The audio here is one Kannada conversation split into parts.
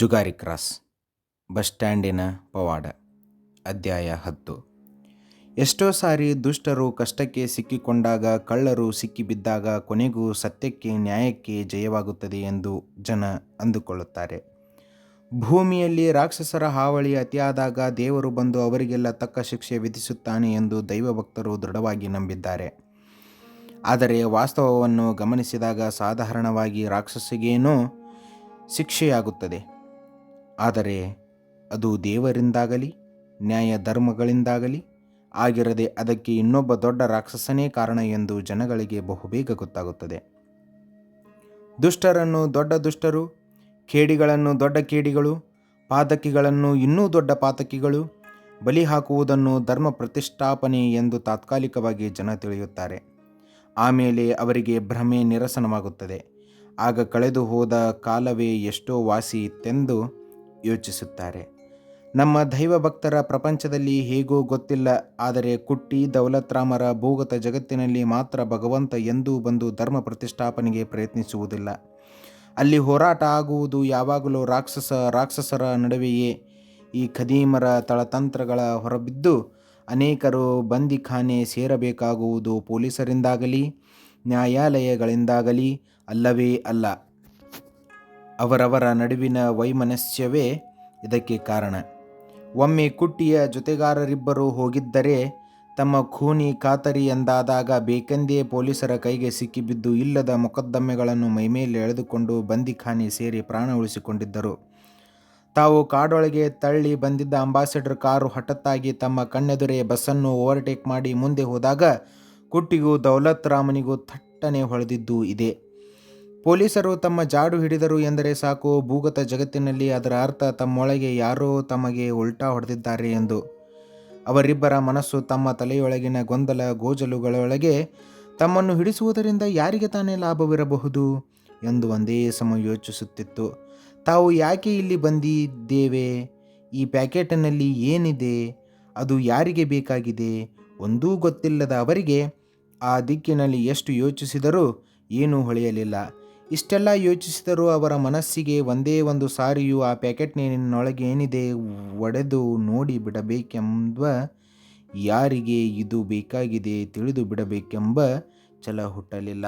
ಜುಗಾರಿ ಕ್ರಾಸ್, ಬಸ್ ಸ್ಟ್ಯಾಂಡಿನ ಪವಾಡ, ಅಧ್ಯಾಯ ಹತ್ತು. ಎಷ್ಟೋ ಸಾರಿ ದುಷ್ಟರು ಕಷ್ಟಕ್ಕೆ ಸಿಕ್ಕಿಕೊಂಡಾಗ, ಕಳ್ಳರು ಸಿಕ್ಕಿಬಿದ್ದಾಗ ಕೊನೆಗೂ ಸತ್ಯಕ್ಕೆ ನ್ಯಾಯಕ್ಕೆ ಜಯವಾಗುತ್ತದೆ ಎಂದು ಜನ ಅಂದುಕೊಳ್ಳುತ್ತಾರೆ. ಭೂಮಿಯಲ್ಲಿ ರಾಕ್ಷಸರ ಹಾವಳಿ ಅತಿಯಾದಾಗ ದೇವರು ಬಂದು ಅವರಿಗೆಲ್ಲ ತಕ್ಕ ಶಿಕ್ಷೆ ವಿಧಿಸುತ್ತಾನೆ ಎಂದು ದೈವಭಕ್ತರು ದೃಢವಾಗಿ ನಂಬಿದ್ದಾರೆ. ಆದರೆ ವಾಸ್ತವವನ್ನು ಗಮನಿಸಿದಾಗ ಸಾಧಾರಣವಾಗಿ ರಾಕ್ಷಸಿಗೇನೋ ಶಿಕ್ಷೆಯಾಗುತ್ತದೆ. ಆದರೆ ಅದು ದೇವರಿಂದಾಗಲಿ ನ್ಯಾಯ ಧರ್ಮಗಳಿಂದಾಗಲಿ ಆಗಿರದೆ ಅದಕ್ಕೆ ಇನ್ನೊಬ್ಬ ದೊಡ್ಡ ರಾಕ್ಷಸನೇ ಕಾರಣ ಎಂದು ಜನಗಳಿಗೆ ಬಹುಬೇಗ ಗೊತ್ತಾಗುತ್ತದೆ. ದುಷ್ಟರನ್ನು ದೊಡ್ಡ ದುಷ್ಟರು ಖೇಡಿಗಳನ್ನು ದೊಡ್ಡ ಖೇಡಿಗಳು ಪಾತಕಿಗಳನ್ನು ಇನ್ನೂ ದೊಡ್ಡ ಪಾತಕಿಗಳು ಬಲಿ ಹಾಕುವುದನ್ನು ಧರ್ಮ ಪ್ರತಿಷ್ಠಾಪನೆ ಎಂದು ತಾತ್ಕಾಲಿಕವಾಗಿ ಜನ ತಿಳಿಯುತ್ತಾರೆ. ಆಮೇಲೆ ಅವರಿಗೆ ಭ್ರಮೆ ನಿರಸನವಾಗುತ್ತದೆ. ಆಗ ಕಳೆದು ಹೋದ ಕಾಲವೇ ಎಷ್ಟೋ ವಾಸಿ ಇತ್ತೆಂದು ಯೋಚಿಸುತ್ತಾರೆ. ನಮ್ಮ ದೈವ ಭಕ್ತರ ಪ್ರಪಂಚದಲ್ಲಿ ಹೇಗೋ ಗೊತ್ತಿಲ್ಲ, ಆದರೆ ಕುಟ್ಟಿ ದೌಲತ್ರಾಮರ ಭೂಗತ ಜಗತ್ತಿನಲ್ಲಿ ಮಾತ್ರ ಭಗವಂತ ಎಂದೂ ಬಂದು ಧರ್ಮ ಪ್ರತಿಷ್ಠಾಪನೆಗೆ ಪ್ರಯತ್ನಿಸುವುದಿಲ್ಲ. ಅಲ್ಲಿ ಹೋರಾಟ ಆಗುವುದು ಯಾವಾಗಲೂ ರಾಕ್ಷಸ, ರಾಕ್ಷಸರ ನಡುವೆಯೇ. ಈ ಖದೀಮರ ತಳತಂತ್ರಗಳ ಹೊರಬಿದ್ದು ಅನೇಕರು ಬಂದಿಖಾನೆ ಸೇರಬೇಕಾಗುವುದು ಪೊಲೀಸರಿಂದಾಗಲಿ, ನ್ಯಾಯಾಲಯಗಳಿಂದಾಗಲಿ ಅಲ್ಲವೇ ಅಲ್ಲ. ಅವರವರ ನಡುವಿನ ವೈಮನಸ್ಯವೇ ಇದಕ್ಕೆ ಕಾರಣ. ಒಮ್ಮೆ ಕುಟ್ಟಿಯ ಜೊತೆಗಾರರಿಬ್ಬರು ಹೋಗಿದ್ದರೆ ತಮ್ಮ ಖೂನಿ ಖಾತರಿ ಎಂದಾದಾಗ ಬೇಕೆಂದೇ ಪೊಲೀಸರ ಕೈಗೆ ಸಿಕ್ಕಿಬಿದ್ದು ಇಲ್ಲದ ಮೊಕದ್ದಮೆಗಳನ್ನು ಮೈಮೇಲೆ ಎಳೆದುಕೊಂಡು ಬಂದಿಖಾನೆ ಸೇರಿ ಪ್ರಾಣ ಉಳಿಸಿಕೊಂಡಿದ್ದರು. ತಾವು ಕಾಡೊಳಗೆ ತಳ್ಳಿ ಬಂದಿದ್ದ ಅಂಬಾಸಿಡರ್ ಕಾರು ಹಠತ್ತಾಗಿ ತಮ್ಮ ಕಣ್ಣೆದುರೇ ಬಸ್ಸನ್ನು ಓವರ್ಟೇಕ್ ಮಾಡಿ ಮುಂದೆ ಹೋದಾಗ ಕುಟ್ಟಿಗೂ ದೌಲತ್ ರಾಮನಿಗೂ ಥಟ್ಟನೆ ಹೊಳೆದಿದ್ದು ಇದೆ. ಪೊಲೀಸರು ತಮ್ಮ ಜಾಡು ಹಿಡಿದರು ಎಂದರೆ ಸಾಕು, ಭೂಗತ ಜಗತ್ತಿನಲ್ಲಿ ಅದರ ಅರ್ಥ ತಮ್ಮೊಳಗೆ ಯಾರೋ ತಮಗೆ ಉಲ್ಟಾ ಹೊಡೆದಿದ್ದಾರೆ ಎಂದು. ಅವರಿಬ್ಬರ ಮನಸ್ಸು ತಮ್ಮ ತಲೆಯೊಳಗಿನ ಗೊಂದಲ, ಗೋಜಲುಗಳೊಳಗೆ ತಮ್ಮನ್ನು ಹಿಡಿಸುವುದರಿಂದ ಯಾರಿಗೆ ತಾನೇ ಲಾಭವಿರಬಹುದು ಎಂದು ಒಂದೇ ಸಮ ಯೋಚಿಸುತ್ತಿತ್ತು. ತಾವು ಯಾಕೆ ಇಲ್ಲಿ ಬಂದಿದ್ದೇವೆ? ಈ ಪ್ಯಾಕೆಟ್ನಲ್ಲಿ ಏನಿದೆ? ಅದು ಯಾರಿಗೆ ಬೇಕಾಗಿದೆ? ಒಂದೂ ಗೊತ್ತಿಲ್ಲದ ಅವರಿಗೆ ಆ ದಿಕ್ಕಿನಲ್ಲಿ ಎಷ್ಟು ಯೋಚಿಸಿದರೂ ಏನೂ ಹೊಳೆಯಲಿಲ್ಲ. ಇಷ್ಟೆಲ್ಲ ಯೋಚಿಸಿದರೂ ಅವರ ಮನಸ್ಸಿಗೆ ಒಂದೇ ಒಂದು ಸಾರಿಯು ಆ ಪ್ಯಾಕೆಟ್ನೊಳಗೆ ಏನಿದೆ ಒಡೆದು ನೋಡಿ ಬಿಡಬೇಕೆಂಬ ಯಾರಿಗೆ ಇದು ಬೇಕಾಗಿದೆ ತಿಳಿದು ಬಿಡಬೇಕೆಂಬ ಛಲ ಹುಟ್ಟಲಿಲ್ಲ.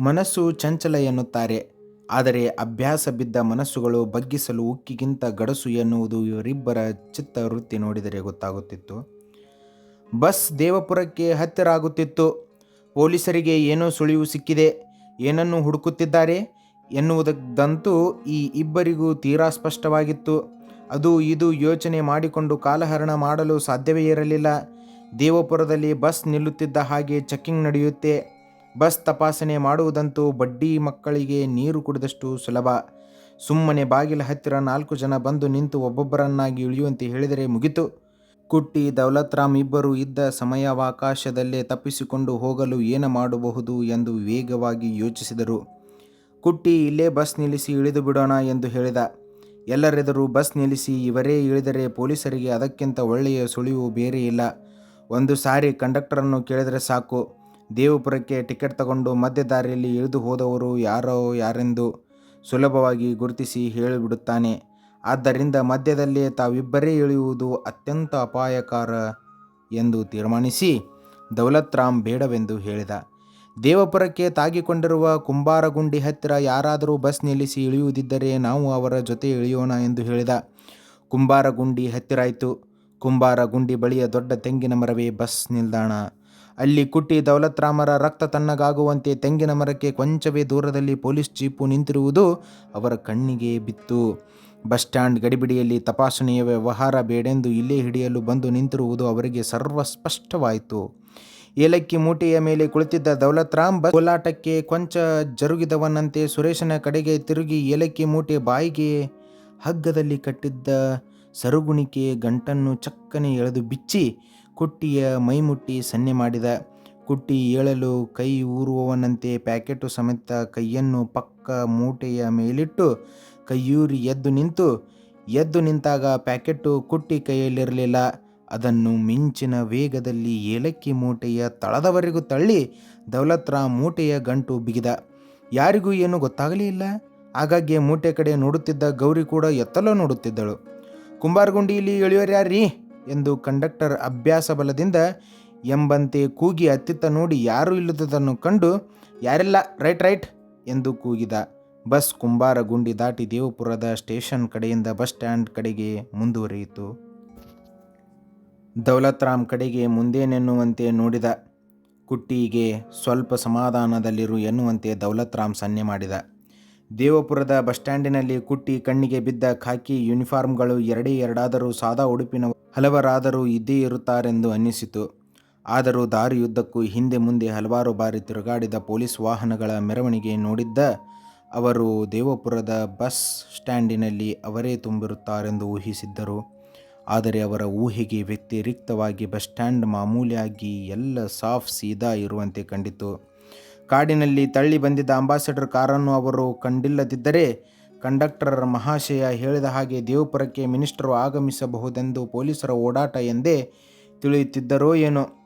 ಮನಸ್ಸು ಚಂಚಲ ಎನ್ನುತ್ತಾರೆ. ಆದರೆ ಅಭ್ಯಾಸ ಬಿದ್ದ ಮನಸ್ಸುಗಳು ಬಗ್ಗಿಸಲು ಉಕ್ಕಿಗಿಂತ ಗಡಸು ಎನ್ನುವುದು ಇವರಿಬ್ಬರ ಚಿತ್ತ ವೃತ್ತಿ ನೋಡಿದರೆ ಗೊತ್ತಾಗುತ್ತಿತ್ತು. ಬಸ್ ದೇವಪುರಕ್ಕೆ ಹತ್ತಿರ ಆಗುತ್ತಿತ್ತು. ಪೊಲೀಸರಿಗೆ ಏನೋ ಸುಳಿವು ಸಿಕ್ಕಿದೆ. ಏನನ್ನು ಹುಡುಕುತ್ತಿದ್ದಾರೆ ಎನ್ನುವುದಂತೂ ಈ ಇಬ್ಬರಿಗೂ ತೀರಾ ಸ್ಪಷ್ಟವಾಗಿತ್ತು. ಅದು ಇದು ಯೋಚನೆ ಮಾಡಿಕೊಂಡು ಕಾಲಹರಣ ಮಾಡಲು ಸಾಧ್ಯವೇ ಇರಲಿಲ್ಲ. ದೇವಪುರದಲ್ಲಿ ಬಸ್ ನಿಲ್ಲುತ್ತಿದ್ದ ಹಾಗೆ ಚೆಕ್ಕಿಂಗ್ ನಡೆಯುತ್ತೆ. ಬಸ್ ತಪಾಸಣೆ ಮಾಡುವುದಂತೂ ಬಡ್ಡಿ ಮಕ್ಕಳಿಗೆ ನೀರು ಕುಡಿದಷ್ಟು ಸುಲಭ. ಸುಮ್ಮನೆ ಬಾಗಿಲ ಹತ್ತಿರ ನಾಲ್ಕು ಜನ ಬಂದು ನಿಂತು ಒಬ್ಬೊಬ್ಬರನ್ನಾಗಿ ಇಳಿಯುವಂತೆ ಹೇಳಿದರೆ ಮುಗಿತು. ಕುಟ್ಟಿ, ದೌಲತ್ರಾಮ್ ಇಬ್ಬರು ಇದ್ದ ಸಮಯಾವಕಾಶದಲ್ಲೇ ತಪ್ಪಿಸಿಕೊಂಡು ಹೋಗಲು ಏನು ಮಾಡಬಹುದು ಎಂದು ವೇಗವಾಗಿ ಯೋಚಿಸಿದರು. ಕುಟ್ಟಿ, ಇಲ್ಲೇ ಬಸ್ ನಿಲ್ಲಿಸಿ ಇಳಿದು ಬಿಡೋಣ ಎಂದು ಹೇಳಿದ. ಎಲ್ಲರೆದುರು ಬಸ್ ನಿಲ್ಲಿಸಿ ಇವರೇ ಇಳಿದರೆ ಪೊಲೀಸರಿಗೆ ಅದಕ್ಕಿಂತ ಒಳ್ಳೆಯ ಸುಳಿವು ಬೇರೆ ಇಲ್ಲ. ಒಂದು ಸಾರಿ ಕಂಡಕ್ಟರನ್ನು ಕೇಳಿದರೆ ಸಾಕು. ದೇವಪುರಕ್ಕೆ ಟಿಕೆಟ್ ತಗೊಂಡು ಮಧ್ಯ ದಾರಿಯಲ್ಲಿ ಇಳಿದು ಹೋದವರು ಯಾರೋ ಯಾರೆಂದು ಸುಲಭವಾಗಿ ಗುರುತಿಸಿ ಹೇಳಿಬಿಡುತ್ತಾನೆ. ಆದ್ದರಿಂದ ಮಧ್ಯದಲ್ಲಿ ತಾವಿಬ್ಬರೇ ಇಳಿಯುವುದು ಅತ್ಯಂತ ಅಪಾಯಕಾರ ಎಂದು ತೀರ್ಮಾನಿಸಿ ದೌಲತ್ ರಾಮ್ ಬೇಡವೆಂದು ಹೇಳಿದ. ದೇವಪುರಕ್ಕೆ ತಾಗಿಕೊಂಡಿರುವ ಕುಂಬಾರಗುಂಡಿ ಹತ್ತಿರ ಯಾರಾದರೂ ಬಸ್ ನಿಲ್ಲಿಸಿ ಇಳಿಯುವುದಿದ್ದರೆ ನಾವು ಅವರ ಜೊತೆ ಇಳಿಯೋಣ ಎಂದು ಹೇಳಿದ. ಕುಂಬಾರಗುಂಡಿ ಹತ್ತಿರಾಯಿತು ಕುಂಬಾರಗುಂಡಿ ಬಳಿಯ ದೊಡ್ಡ ತೆಂಗಿನ ಮರವೇ ಬಸ್ ನಿಲ್ದಾಣ. ಅಲ್ಲಿ ಕುಟ್ಟಿ ದೌಲತ್ ರಾಮರ ರಕ್ತ ತಣ್ಣಗಾಗುವಂತೆ ತೆಂಗಿನ ಮರಕ್ಕೆ ಕೊಂಚವೇ ದೂರದಲ್ಲಿ ಪೊಲೀಸ್ ಜೀಪು ನಿಂತಿರುವುದು ಅವರ ಕಣ್ಣಿಗೆ ಬಿತ್ತು. ಬಸ್ ಸ್ಟ್ಯಾಂಡ್ ಗಡಿಬಿಡಿಯಲ್ಲಿ ತಪಾಸಣೆಯ ವ್ಯವಹಾರ ಬೇಡೆಂದು ಇಲ್ಲೇ ಹಿಡಿಯಲು ಬಂದು ನಿಂತಿರುವುದು ಅವರಿಗೆ ಸರ್ವಸ್ಪಷ್ಟವಾಯಿತು. ಏಲಕ್ಕಿ ಮೂಟೆಯ ಮೇಲೆ ಕುಳಿತಿದ್ದ ದೌಲತ್ರಾಮ್ ಬಸ್ ಕೋಲಾಟಕ್ಕೆ ಕೊಂಚ ಜರುಗಿದವನಂತೆ ಸುರೇಶನ ಕಡೆಗೆ ತಿರುಗಿ ಏಲಕ್ಕಿ ಮೂಟೆ ಬಾಯಿಗೆ ಹಗ್ಗದಲ್ಲಿ ಕಟ್ಟಿದ್ದ ಸರುಗುಣಿಕೆ ಗಂಟನ್ನು ಚಕ್ಕನೆ ಎಳೆದು ಬಿಚ್ಚಿ ಕುಟ್ಟಿಯ ಮೈಮುಟ್ಟಿ ಸನ್ನೆ ಮಾಡಿದ. ಕುಟ್ಟಿ ಏಳಲು ಕೈ ಊರುವವನಂತೆ ಪ್ಯಾಕೆಟು ಸಮೇತ ಕೈಯನ್ನು ಪಕ್ಕ ಮೂಟೆಯ ಮೇಲಿಟ್ಟು ಕೈಯೂರಿ ಎದ್ದು ನಿಂತು, ಎದ್ದು ನಿಂತಾಗ ಪ್ಯಾಕೆಟು ಕುಟ್ಟಿ ಕೈಯಲ್ಲಿರಲಿಲ್ಲ. ಅದನ್ನು ಮಿಂಚಿನ ವೇಗದಲ್ಲಿ ಏಲಕ್ಕಿ ಮೂಟೆಯ ತಳದವರೆಗೂ ತಳ್ಳಿ ದೌಲತ್ ರಾಮ್ ಮೂಟೆಯ ಗಂಟು ಬಿಗಿದ. ಯಾರಿಗೂ ಏನೂ ಗೊತ್ತಾಗಲೇ ಇಲ್ಲ. ಆಗಾಗ್ಗೆ ಮೂಟೆ ಕಡೆ ನೋಡುತ್ತಿದ್ದ ಗೌರಿ ಕೂಡ ಎತ್ತಲೋ ನೋಡುತ್ತಿದ್ದಳು. ಕುಂಬಾರಗುಂಡಿಯಲ್ಲಿ ಇಳಿಯೋರ್ಯಾರೀ ಎಂದು ಕಂಡಕ್ಟರ್ ಅಭ್ಯಾಸ ಬಲದಿಂದ ಎಂಬಂತೆ ಕೂಗಿ ಅತ್ತಿತ್ತ ನೋಡಿ ಯಾರೂ ಇಲ್ಲದುದನ್ನು ಕಂಡು, ಯಾರೆಲ್ಲ? ರೈಟ್ ರೈಟ್, ಎಂದು ಕೂಗಿದ. ಬಸ್ ಕುಂಬಾರ ಗುಂಡಿ ದಾಟಿ ದೇವಪುರದ ಸ್ಟೇಷನ್ ಕಡೆಯಿಂದ ಬಸ್ ಸ್ಟ್ಯಾಂಡ್ ಕಡೆಗೆ ಮುಂದುವರಿಯಿತು. ದೌಲತ್ ರಾಮ್ ಕಡೆಗೆ ಮುಂದೇನೆನ್ನುವಂತೆ ನೋಡಿದ. ಕುಟ್ಟಿಗೆ ಸ್ವಲ್ಪ ಸಮಾಧಾನದಲ್ಲಿರು ಎನ್ನುವಂತೆ ದೌಲತ್ ರಾಮ್ ಸನ್ನೆ ಮಾಡಿದ. ದೇವಪುರದ ಬಸ್ ಸ್ಟ್ಯಾಂಡಿನಲ್ಲಿ ಕುಟ್ಟಿ ಕಣ್ಣಿಗೆ ಬಿದ್ದ ಖಾಕಿ ಯೂನಿಫಾರ್ಮ್ಗಳು ಎರಡೇ ಎರಡಾದರೂ ಸಾದಾ ಉಡುಪಿನ ಹಲವರಾದರೂ ಇದ್ದೇ ಇರುತ್ತಾರೆಂದು ಅನ್ನಿಸಿತು. ಆದರೂ ದಾರಿಯುದ್ದಕ್ಕೂ ಹಿಂದೆ ಮುಂದೆ ಹಲವಾರು ಬಾರಿ ತಿರುಗಾಡಿದ ಪೊಲೀಸ್ ವಾಹನಗಳ ಮೆರವಣಿಗೆ ನೋಡಿದ್ದ ಅವರು, ದೇವಪುರದ ಬಸ್ ಸ್ಟ್ಯಾಂಡಿನಲ್ಲಿ ಅವರೇ ತುಂಬಿರುತ್ತಾರೆಂದು ಊಹಿಸಿದ್ದರು. ಆದರೆ ಅವರ ಊಹೆಗೆ ವ್ಯತಿರಿಕ್ತವಾಗಿ ಬಸ್ ಸ್ಟ್ಯಾಂಡ್ ಮಾಮೂಲಿಯಾಗಿ ಎಲ್ಲ ಸಾಫ್ ಸೀದಾ ಇರುವಂತೆ ಕಂಡಿತು. ಕಾಡಿನಲ್ಲಿ ತಳ್ಳಿ ಬಂದಿದ್ದ ಅಂಬಾಸಡರ್ ಕಾರನ್ನು ಅವರು ಕಂಡಿಲ್ಲದಿದ್ದರೆ ಕಂಡಕ್ಟರ್ ಮಹಾಶಯ ಹೇಳಿದ ಹಾಗೆ ದೇವಪುರಕ್ಕೆ ಮಿನಿಸ್ಟರು ಆಗಮಿಸಬಹುದೆಂದು ಪೊಲೀಸರ ಓಡಾಟ ಎಂದೇ ತಿಳಿಯುತ್ತಿದ್ದರೋ ಏನೋ.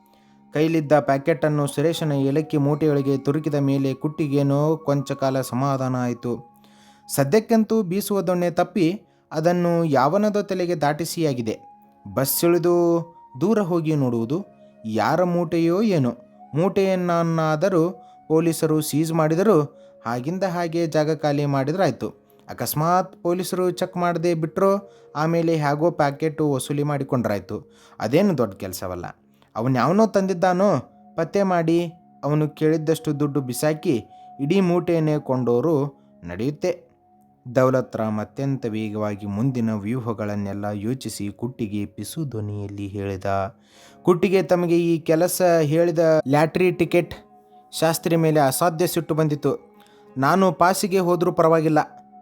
ಕೈಲಿದ್ದ ಪ್ಯಾಕೆಟನ್ನು ಸುರೇಶನ ಏಲಕ್ಕಿ ಮೂಟೆಯೊಳಗೆ ತುರುಕಿದ ಮೇಲೆ ಕುಟ್ಟಿಗೇನೋ ಕೊಂಚ ಕಾಲ ಸಮಾಧಾನ ಆಯಿತು. ಸದ್ಯಕ್ಕಂತೂ ಬೀಸುವ ದೊಣ್ಣೆ ತಪ್ಪಿ ಅದನ್ನು ಯಾವನದ ತಲೆಗೆ ದಾಟಿಸಿಯಾಗಿದೆ. ಬಸ್ ಇಳಿದು ದೂರ ಹೋಗಿ ನೋಡುವುದು ಯಾರ ಮೂಟೆಯೋ ಏನೋ. ಮೂಟೆಯನ್ನಾದರೂ ಪೊಲೀಸರು ಸೀಸ್ ಮಾಡಿದರೂ. ಹಾಗಿಂದ ಹಾಗೆ ಜಾಗ ಖಾಲಿ ಮಾಡಿದ್ರಾಯ್ತು. ಅಕಸ್ಮಾತ್ ಪೊಲೀಸರು ಚೆಕ್ ಮಾಡದೆ ಬಿಟ್ಟರೋ ಆಮೇಲೆ ಹೇಗೋ ಪ್ಯಾಕೆಟು ವಸೂಲಿ ಮಾಡಿಕೊಂಡ್ರಾಯ್ತು. ಅದೇನು ದೊಡ್ಡ ಕೆಲಸವಲ್ಲ. ಅವನು ಯಾವನೋ ತಂದಿದ್ದಾನೋ, ಪತ್ತೆ ಮಾಡಿ ಅವನು ಕೇಳಿದ್ದಷ್ಟು ದುಡ್ಡು ಬಿಸಾಕಿ ಇಡೀ ಮೂಟೆಯನ್ನೇ ಕೊಂಡೋರು ನಡೆಯುತ್ತೆ. ದೌಲತ್ ರಾಮ್ ಅತ್ಯಂತ ವೇಗವಾಗಿ ಮುಂದಿನ ವ್ಯೂಹಗಳನ್ನೆಲ್ಲ ಯೋಚಿಸಿ ಕುಟ್ಟಿಗೆ ಪಿಸು ಧ್ವನಿಯಲ್ಲಿ ಹೇಳಿದ, ಕುಟ್ಟಿಗೆ ತಮಗೆ ಈ ಕೆಲಸ ಹೇಳಿದ ಲ್ಯಾಟ್ರಿ ಟಿಕೆಟ್ ಶಾಸ್ತ್ರಿ ಮೇಲೆ ಅಸಾಧ್ಯ ಸಿಟ್ಟು ಬಂದಿತ್ತು. ನಾನು ಪಾಸಿಗೆ ಹೋದರೂ ಪರವಾಗಿಲ್ಲ.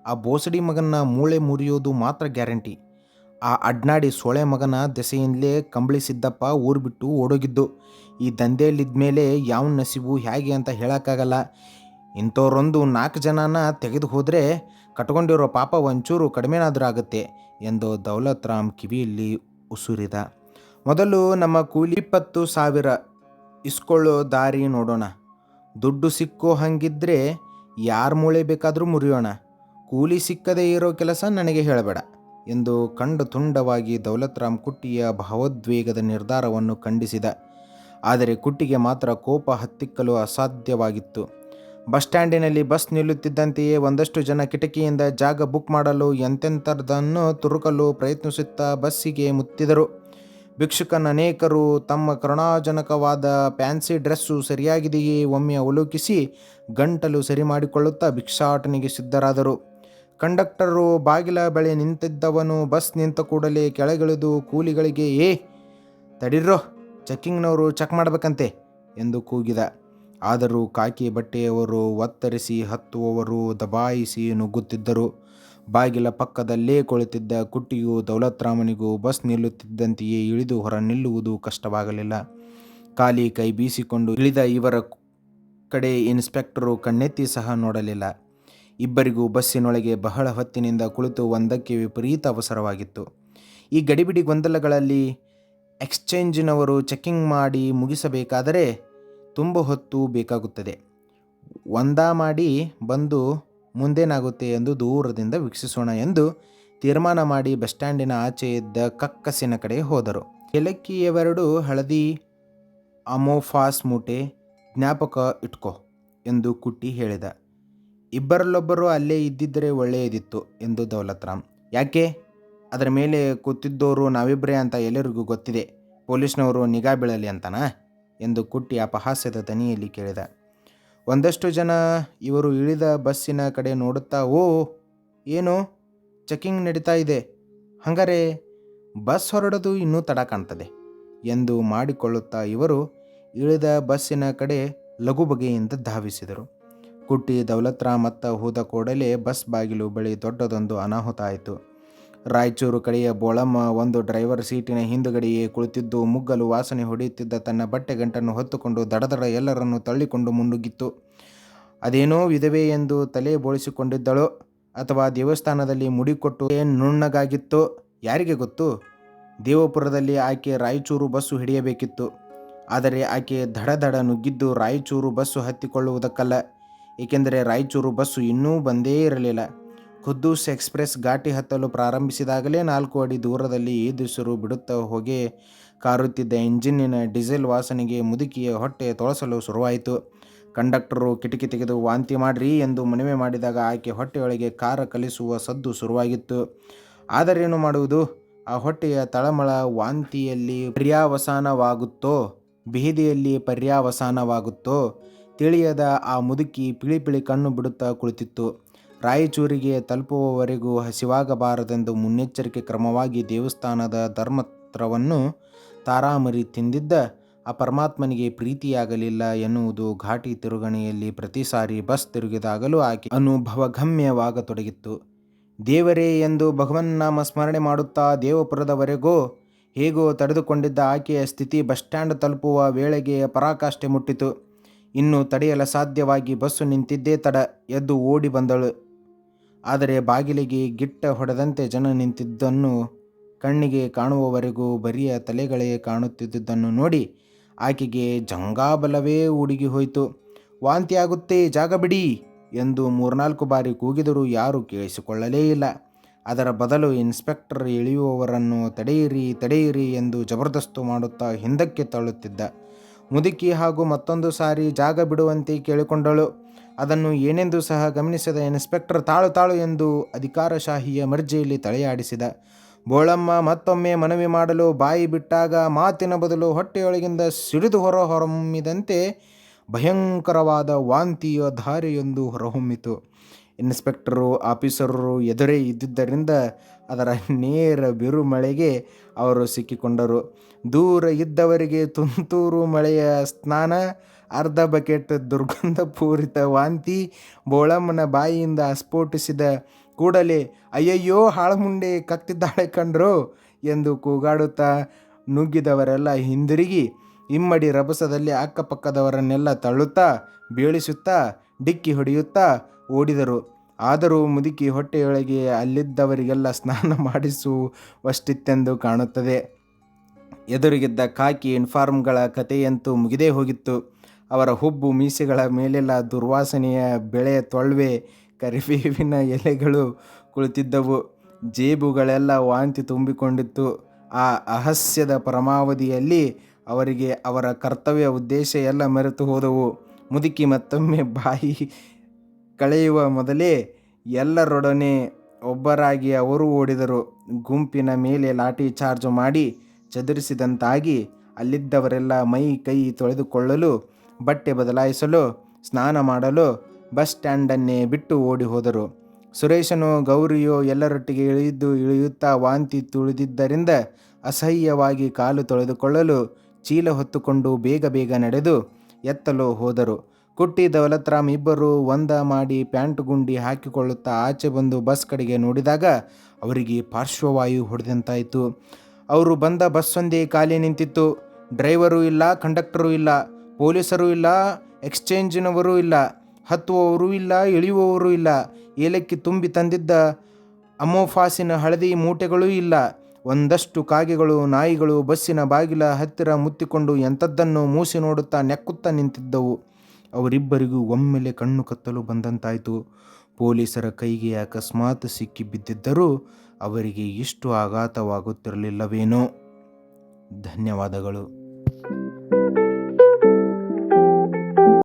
ಆ ಬೋಸಡಿ ಮಗನ ಮೂಳೆ ಮುರಿಯೋದು ಮಾತ್ರ ಗ್ಯಾರಂಟಿ. ಆ ಅಡ್ನಾಡಿ ಸೊಳೆ ಮಗನ ದೆಸೆಯಿಂದಲೇ ಕಂಬಳಿ ಸಿದ್ದಪ್ಪ ಊರು ಬಿಟ್ಟು ಓಡೋಗಿದ್ದು. ಈ ದಂಧೆಯಲ್ಲಿದ್ಮೇಲೆ ಯಾವ ನಸಿಬು ಹೇಗೆ ಅಂತ ಹೇಳೋಕ್ಕಾಗಲ್ಲ. ಇಂಥವ್ರೊಂದು ನಾಲ್ಕು ಜನನ ತೆಗೆದು ಹೋದರೆ ಕಟ್ಕೊಂಡಿರೋ ಪಾಪ ಒಂಚೂರು ಕಡಿಮೆನಾದರೂ ಆಗುತ್ತೆ ಎಂದು ದೌಲತ್ ರಾಮ್ ಕಿವಿಯಲ್ಲಿ ಉಸುರಿದ. ಮೊದಲು ನಮ್ಮ ಕೂಲಿ ಇಪ್ಪತ್ತು ಸಾವಿರ ಇಸ್ಕೊಳ್ಳೋ ದಾರಿ ನೋಡೋಣ. ದುಡ್ಡು ಸಿಕ್ಕೋ ಹಂಗಿದ್ರೆ ಯಾರ ಮೂಳೆ ಬೇಕಾದರೂ ಮುರಿಯೋಣ. ಕೂಲಿ ಸಿಕ್ಕದೇ ಇರೋ ಕೆಲಸ ನನಗೆ ಹೇಳಬೇಡ. ಎಂದು ಕಂಡು ತುಂಡವಾಗಿ ದೌಲತ್ ರಾಮ್ ಕುಟ್ಟಿಯ ಭಾವೋದ್ವೇಗದ ನಿರ್ಧಾರವನ್ನು ಖಂಡಿಸಿದ. ಆದರೆ ಕುಟ್ಟಿಗೆ ಮಾತ್ರ ಕೋಪ ಹತ್ತಿಕ್ಕಲು ಅಸಾಧ್ಯವಾಗಿತ್ತು. ಬಸ್ ಸ್ಟ್ಯಾಂಡಿನಲ್ಲಿ ಬಸ್ ನಿಲ್ಲುತ್ತಿದ್ದಂತೆಯೇ ಒಂದಷ್ಟು ಜನ ಕಿಟಕಿಯಿಂದ ಜಾಗ ಬುಕ್ ಮಾಡಲು ಎಂತೆಂಥದ್ದನ್ನು ತುರುಕಲು ಪ್ರಯತ್ನಿಸುತ್ತಾ ಬಸ್ಸಿಗೆ ಮುತ್ತಿದರು. ಭಿಕ್ಷುಕನ ಅನೇಕರು ತಮ್ಮ ಕರುಣಾಜನಕವಾದ ಫ್ಯಾನ್ಸಿ ಡ್ರೆಸ್ಸು ಸರಿಯಾಗಿದೆಯೇ ಒಮ್ಮೆ ಅವಲೋಕಿಸಿ ಗಂಟಲು ಸರಿ ಮಾಡಿಕೊಳ್ಳುತ್ತಾ ಭಿಕ್ಷಾಟನೆಗೆ ಸಿದ್ಧರಾದರು. ಕಂಡಕ್ಟರು ಬಾಗಿಲ ಬಳಿ ನಿಂತಿದ್ದವನು ಬಸ್ ನಿಂತ ಕೂಡಲೇ ಕೆಳಗಿಳಿದು ಕೂಲಿಗಳಿಗೆ, ಏ ತಡೀರೋ ಚೆಕ್ಕಿಂಗ್ನವರು ಚೆಕ್ ಮಾಡಬೇಕಂತೆ, ಎಂದು ಕೂಗಿದ. ಆದರೂ ಕಾಕಿ ಬಟ್ಟೆಯವರು ಒತ್ತರಿಸಿ ಹತ್ತುವವರು ದಬಾಯಿಸಿ ನುಗ್ಗುತ್ತಿದ್ದರು. ಬಾಗಿಲ ಪಕ್ಕದಲ್ಲೇ ಕುಳಿತಿದ್ದ ಕುಟ್ಟಿಯು ದೌಲತ್ರಾಮನಿಗೂ ಬಸ್ ನಿಲ್ಲುತ್ತಿದ್ದಂತೆಯೇ ಇಳಿದು ಹೊರ ನಿಲ್ಲುವುದು ಕಷ್ಟವಾಗಲಿಲ್ಲ. ಖಾಲಿ ಕೈ ಬೀಸಿಕೊಂಡು ಇಳಿದ ಇವರ ಕಡೆ ಇನ್ಸ್ಪೆಕ್ಟರು ಕಣ್ಣೆತ್ತಿ ಸಹ ನೋಡಲಿಲ್ಲ. ಇಬ್ಬರಿಗೂ ಬಸ್ಸಿನೊಳಗೆ ಬಹಳ ಹೊತ್ತಿನಿಂದ ಕುಳಿತು ಒಂದಕ್ಕೆ ವಿಪರೀತ ಅವಸರವಾಗಿತ್ತು. ಈ ಗಡಿಬಿಡಿ ಗೊಂದಲಗಳಲ್ಲಿ ಎಕ್ಸ್ಚೇಂಜಿನವರು ಚೆಕ್ಕಿಂಗ್ ಮಾಡಿ ಮುಗಿಸಬೇಕಾದರೆ ತುಂಬ ಹೊತ್ತು ಬೇಕಾಗುತ್ತದೆ. ಒಂದ ಮಾಡಿ ಬಂದು ಮುಂದೇನಾಗುತ್ತೆ ಎಂದು ದೂರದಿಂದ ವೀಕ್ಷಿಸೋಣ ಎಂದು ತೀರ್ಮಾನ ಮಾಡಿ ಬಸ್ ಸ್ಟ್ಯಾಂಡಿನ ಆಚೆ ಇದ್ದ ಕಕ್ಕಸಿನ ಕಡೆ ಹೋದರು. ಕೆಲಕ್ಕಿಯವೆರಡು ಹಳದಿ ಅಮೋಫಾಸ್ ಮೂಟೆ ಜ್ಞಾಪಕ ಇಟ್ಕೋ ಎಂದು ಕುಟ್ಟಿ ಹೇಳಿದ. ಇಬ್ಬರಲ್ಲೊಬ್ಬರು ಅಲ್ಲೇ ಇದ್ದಿದ್ದರೆ ಒಳ್ಳೆಯದಿತ್ತು ಎಂದು ದೌಲತ್ ರಾಮ್ ಯಾಕೆ? ಅದರ ಮೇಲೆ ಕೂತಿದ್ದೋರು ನಾವಿಬ್ಬರೇ ಅಂತ ಎಲ್ಲರಿಗೂ ಗೊತ್ತಿದೆ. ಪೊಲೀಸ್ನವರು ನಿಗಾ ಬೀಳಲಿ ಅಂತನಾ? ಎಂದು ಕುಟ್ಟಿ ಅಪಹಾಸ್ಯದ ದನಿಯಲ್ಲಿ ಕೇಳಿದ. ಒಂದಷ್ಟು ಜನ ಇವರು ಇಳಿದ ಬಸ್ಸಿನ ಕಡೆ ನೋಡುತ್ತಾ, ಓ, ಏನು? ಚೆಕಿಂಗ್ ನಡೀತಾ ಇದೆ. ಹಂಗಾರೆ ಬಸ್ ಹೊರಡೋದು ಇನ್ನೂ ತಡ ಕಾಣ್ತದೆ ಎಂದು ಮಾಡಿಕೊಳ್ಳುತ್ತಾ ಇವರು ಇಳಿದ ಬಸ್ಸಿನ ಕಡೆ ಲಘು ಬಗೆಯಿಂದ ಧಾವಿಸಿದರು. ಕುಟ್ಟಿ ದೌಲತ್ರಾಮತ್ತ ಹೋದ ಕೂಡಲೇ ಬಸ್ ಬಾಗಿಲು ಬಳಿ ದೊಡ್ಡದೊಂದು ಅನಾಹುತ ಆಯಿತು. ರಾಯಚೂರು ಕಡೆಯ ಬೋಳಮ್ಮ ಒಂದು ಡ್ರೈವರ್ ಸೀಟಿನ ಹಿಂದುಗಡೆಯೇ ಕುಳಿತಿದ್ದು, ಮುಗ್ಗಲು ವಾಸನೆ ಹೊಡೆಯುತ್ತಿದ್ದ ತನ್ನ ಬಟ್ಟೆ ಗಂಟನ್ನು ಹೊತ್ತುಕೊಂಡು ದಡದಡ ಎಲ್ಲರನ್ನು ತಳ್ಳಿಕೊಂಡು ಮುನ್ನುಗ್ಗಿತ್ತು ಅದೇನೋ ವಿಧವೆ ಎಂದು ತಲೆ ಬೋಳಿಸಿಕೊಂಡಿದ್ದಳೋ ಅಥವಾ ದೇವಸ್ಥಾನದಲ್ಲಿ ಮುಡಿಕೊಟ್ಟು ಏನು ನುಣ್ಣಗಾಗಿತ್ತೋ ಯಾರಿಗೆ ಗೊತ್ತು? ದೇವಪುರದಲ್ಲಿ ಆಕೆ ರಾಯಚೂರು ಬಸ್ಸು ಹಿಡಿಯಬೇಕಿತ್ತು. ಆದರೆ ಆಕೆ ದಡ ನುಗ್ಗಿದ್ದು ರಾಯಚೂರು ಬಸ್ಸು ಹತ್ತಿಕೊಳ್ಳುವುದಕ್ಕಲ್ಲ. ಏಕೆಂದರೆ ರಾಯಚೂರು ಬಸ್ಸು ಇನ್ನೂ ಬಂದೇ ಇರಲಿಲ್ಲ. ಖುದ್ದೂಸ್ ಎಕ್ಸ್ಪ್ರೆಸ್ ಘಾಟಿ ಹತ್ತಲು ಪ್ರಾರಂಭಿಸಿದಾಗಲೇ ನಾಲ್ಕು ಅಡಿ ದೂರದಲ್ಲಿ ಈದುಸಿರು ಬಿಡುತ್ತಾ ಹೊಗೆ ಕಾರುತ್ತಿದ್ದ ಇಂಜಿನ್ನಿನ ಡೀಸೆಲ್ ವಾಸನೆಗೆ ಮುದುಕಿಯ ಹೊಟ್ಟೆ ತೊಳಸಲು ಶುರುವಾಯಿತು. ಕಂಡಕ್ಟರು ಕಿಟಕಿ ತೆಗೆದು ವಾಂತಿ ಮಾಡ್ರಿ ಎಂದು ಮನವಿ ಮಾಡಿದಾಗ ಆಕೆ ಹೊಟ್ಟೆಯೊಳಗೆ ಕಾರ ಕಲಿಸುವ ಸದ್ದು ಶುರುವಾಗಿತ್ತು. ಆದರೇನು ಮಾಡುವುದು? ಆ ಹೊಟ್ಟೆಯ ತಳಮಳ ವಾಂತಿಯಲ್ಲಿ ಪರ್ಯಾವಸಾನವಾಗುತ್ತೋ? ಬೀದಿಯಲ್ಲಿ ಪರ್ಯಾವಸಾನವಾಗುತ್ತೋ? ತಿಳಿಯದ ಆ ಮುದುಕಿ ಪಿಳಿ ಪಿಳಿ ಕಣ್ಣು ಬಿಡುತ್ತಾ ಕುಳಿತಿತ್ತು. ರಾಯಚೂರಿಗೆ ತಲುಪುವವರೆಗೂ ಹಸಿವಾಗಬಾರದೆಂದು ಮುನ್ನೆಚ್ಚರಿಕೆ ಕ್ರಮವಾಗಿ ದೇವಸ್ಥಾನದ ಧರ್ಮತ್ರವನ್ನು ತಾರಾಮರಿ ತಿಂದಿದ್ದ ಆ ಪರಮಾತ್ಮನಿಗೆ ಪ್ರೀತಿಯಾಗಲಿಲ್ಲ ಎನ್ನುವುದು ಘಾಟಿ ತಿರುಗಣಿಯಲ್ಲಿ ಪ್ರತಿ ಸಾರಿ ಬಸ್ ತಿರುಗಿದಾಗಲೂ ಆಕೆ ಅನುಭವಗಮ್ಯವಾಗತೊಡಗಿತ್ತು. ದೇವರೇ ಎಂದು ಭಗವನ್ನಾಮ ಸ್ಮರಣೆ ಮಾಡುತ್ತಾ ದೇವಪುರದವರೆಗೂ ಹೇಗೋ ತಡೆದುಕೊಂಡಿದ್ದ ಆಕೆಯ ಸ್ಥಿತಿ ಬಸ್ ಸ್ಟ್ಯಾಂಡ್ ತಲುಪುವ ವೇಳೆಗೆ ಪರಾಕಾಷ್ಠೆ ಮುಟ್ಟಿತು. ಇನ್ನು ತಡೆಯಲು ಸಾಧ್ಯವಾಗಿ ಬಸ್ಸು ನಿಂತಿದ್ದೇ ತಡ ಎದ್ದು ಓಡಿ ಬಂದಳು. ಆದರೆ ಬಾಗಿಲಿಗೆ ಗಿಟ್ಟ ಹೊಡೆದಂತೆ ಜನ ನಿಂತಿದ್ದನ್ನು ಕಣ್ಣಿಗೆ ಕಾಣುವವರೆಗೂ ಬರಿಯ ತಲೆಗಳೇ ಕಾಣುತ್ತಿದ್ದುದನ್ನು ನೋಡಿ ಆಕೆಗೆ ಜಂಗಾಬಲವೇ ಉಡುಗಿ ಹೋಯಿತು. ವಾಂತಿಯಾಗುತ್ತೆ, ಜಾಗ ಬಿಡಿ ಎಂದು ಮೂರ್ನಾಲ್ಕು ಬಾರಿ ಕೂಗಿದರೂ ಯಾರೂ ಕೇಳಿಸಿಕೊಳ್ಳಲೇ ಇಲ್ಲ. ಅದರ ಬದಲು ಇನ್ಸ್ಪೆಕ್ಟರ್ ಇಳಿಯುವವರನ್ನು ತಡೆಯಿರಿ ತಡೆಯಿರಿ ಎಂದು ಜಬರ್ದಸ್ತು ಮಾಡುತ್ತಾ ಹಿಂದಕ್ಕೆ ತಳ್ಳುತ್ತಿದ್ದ. ಮುದುಕಿ ಹಾಗೂ ಮತ್ತೊಂದು ಸಾರಿ ಜಾಗ ಬಿಡುವಂತೆ ಕೇಳಿಕೊಂಡಳು. ಅದನ್ನು ಏನೆಂದು ಸಹ ಗಮನಿಸಿದ ಇನ್ಸ್ಪೆಕ್ಟರ್ ತಾಳು ತಾಳು ಎಂದು ಅಧಿಕಾರಶಾಹಿಯ ಮರ್ಜಿಯಲ್ಲಿ ತಲೆಯಾಡಿಸಿದ. ಬೋಳಮ್ಮ ಮತ್ತೊಮ್ಮೆ ಮನವಿ ಮಾಡಲು ಬಾಯಿ ಬಿಟ್ಟಾಗ ಮಾತಿನ ಬದಲು ಹೊಟ್ಟೆಯೊಳಗಿಂದ ಸಿಡಿದು ಹೊರ ಹೊರಹೊಮ್ಮಿದಂತೆ ಭಯಂಕರವಾದ ವಾಂತಿಯ ಧಾರೆಯೊಂದು ಹೊರಹೊಮ್ಮಿತು. ಇನ್ಸ್ಪೆಕ್ಟರು ಆಫೀಸರರು ಎದುರೇ ಇದ್ದಿದ್ದರಿಂದ ಅದರ ನೇರ ಬಿರುಮಳೆಗೆ ಅವರು ಸಿಕ್ಕಿಕೊಂಡರು. ದೂರ ಇದ್ದವರಿಗೆ ತುಂತುರು ಮಳೆಯ ಸ್ನಾನ, ಅರ್ಧ ಬಕೆಟ್ ದುರ್ಗಂಧಪೂರಿತ ವಾಂತಿ, ಬೋಳಮ್ಮನ ಬಾಯಿಯಿಂದ ಸ್ಫೋಟಿಸಿದ ಕೂಡಲೇ, ಅಯ್ಯಯ್ಯೋ, ಹಾಳುಮುಂಡೆ ಕತ್ತಿದ್ದಾಳೆ ಕಂಡ್ರು ಎಂದು ಕೂಗಾಡುತ್ತಾ ನುಗ್ಗಿದವರೆಲ್ಲ ಹಿಂದಿರುಗಿ, ಇಮ್ಮಡಿ ರಭಸದಲ್ಲಿ ಅಕ್ಕಪಕ್ಕದವರನ್ನೆಲ್ಲ ತಳ್ಳುತ್ತಾ, ಬೀಳಿಸುತ್ತಾ, ಡಿಕ್ಕಿ ಹೊಡೆಯುತ್ತಾ ಓಡಿದರು. ಆದರೂ ಮುದುಕಿ ಹೊಟ್ಟೆಯೊಳಗೆ ಅಲ್ಲಿದ್ದವರಿಗೆಲ್ಲ ಸ್ನಾನ ಮಾಡಿಸುವಷ್ಟಿತ್ತೆಂದು ಕಾಣುತ್ತದೆ. ಎದುರಿಗಿದ್ದ ಕಾಕಿ ಇನ್ಫಾರ್ಮ್ಗಳ ಕಥೆಯಂತೂ ಮುಗಿದೇ ಹೋಗಿತ್ತು. ಅವರ ಹುಬ್ಬು ಮೀಸೆಗಳ ಮೇಲೆಲ್ಲ ದುರ್ವಾಸನೆಯ ಬೆಳೆ ತೊಳ್ವೆ, ಕರಿಬೇವಿನ ಎಲೆಗಳು ಕುಳಿತಿದ್ದವು. ಜೇಬುಗಳೆಲ್ಲ ವಾಂತಿ ತುಂಬಿಕೊಂಡಿತ್ತು. ಆ ಅಹಸ್ಯದ ಪರಮಾವಧಿಯಲ್ಲಿ ಅವರಿಗೆ ಅವರ ಕರ್ತವ್ಯ ಉದ್ದೇಶ ಎಲ್ಲ ಮರೆತು ಹೋದವು. ಮುದುಕಿ ಮತ್ತೊಮ್ಮೆ ಬಾಯಿ ಕಳೆಯುವ ಮೊದಲೇ ಎಲ್ಲರೊಡನೆ ಒಬ್ಬರಾಗಿ ಅವರು ಓಡಿದರು. ಗುಂಪಿನ ಮೇಲೆ ಲಾಠಿ ಚಾರ್ಜ್ ಮಾಡಿ ಚದುರಿಸಿದಂತಾಗಿ ಅಲ್ಲಿದ್ದವರೆಲ್ಲ ಮೈ ಕೈ ತೊಳೆದುಕೊಳ್ಳಲು, ಬಟ್ಟೆ ಬದಲಾಯಿಸಲು, ಸ್ನಾನ ಮಾಡಲು ಬಸ್ ಸ್ಟ್ಯಾಂಡನ್ನೇ ಬಿಟ್ಟು ಓಡಿ ಹೋದರು ಸುರೇಶನು ಗೌರಿಯೋ ಎಲ್ಲರೊಟ್ಟಿಗೆ ಇಳಿದು ಇಳಿಯುತ್ತಾ ವಾಂತಿ ತುಳಿದಿದ್ದರಿಂದ ಅಸಹ್ಯವಾಗಿ ಕಾಲು ತೊಳೆದುಕೊಳ್ಳಲು ಚೀಲ ಹೊತ್ತುಕೊಂಡು ಬೇಗ ಬೇಗ ನಡೆದು ಎತ್ತಲು ಹೋದರು. ಕುಟ್ಟಿ ದೌಲತ್ರಾಮ್ ಇಬ್ಬರು ಒಂದ ಮಾಡಿ ಪ್ಯಾಂಟ್ ಗುಂಡಿ ಹಾಕಿಕೊಳ್ಳುತ್ತಾ ಆಚೆ ಬಂದು ಬಸ್ ಕಡೆಗೆ ನೋಡಿದಾಗ ಅವರಿಗೆ ಪಾರ್ಶ್ವವಾಯು ಹೊಡೆದಂತಾಯಿತು. ಅವರು ಬಂದ ಬಸ್ ಒಂದೇ ಖಾಲಿ ನಿಂತಿತ್ತು. ಡ್ರೈವರೂ ಇಲ್ಲ, ಕಂಡಕ್ಟರೂ ಇಲ್ಲ, ಪೊಲೀಸರು ಇಲ್ಲ, ಎಕ್ಸ್ಚೇಂಜಿನವರೂ ಇಲ್ಲ, ಹತ್ತುವವರೂ ಇಲ್ಲ, ಇಳಿಯುವವರು ಇಲ್ಲ, ಏಲಕ್ಕಿ ತುಂಬಿ ತಂದಿದ್ದ ಅಮೋಫಾಸಿನ ಹಳದಿ ಮೂಟೆಗಳೂ ಇಲ್ಲ. ಒಂದಷ್ಟು ಕಾಗೆಗಳು, ನಾಯಿಗಳು ಬಸ್ಸಿನ ಬಾಗಿಲ ಹತ್ತಿರ ಮುತ್ತಿಕೊಂಡು ಎಂಥದ್ದನ್ನು ಮೂಸಿ ನೋಡುತ್ತಾ ನೆಕ್ಕುತ್ತಾ ನಿಂತಿದ್ದವು. ಅವರಿಬ್ಬರಿಗೂ ಒಮ್ಮೆಲೆ ಕಣ್ಣು ಕತ್ತಲು ಬಂದಂತಾಯಿತು. ಪೊಲೀಸರ ಕೈಗೆ ಅಕಸ್ಮಾತ್ ಸಿಕ್ಕಿ ಬಿದ್ದಿದ್ದರೂ ಅವರಿಗೆ ಇಷ್ಟು ಆಘಾತವಾಗುತ್ತಿರಲಿಲ್ಲವೇನೋ. ಧನ್ಯವಾದಗಳು.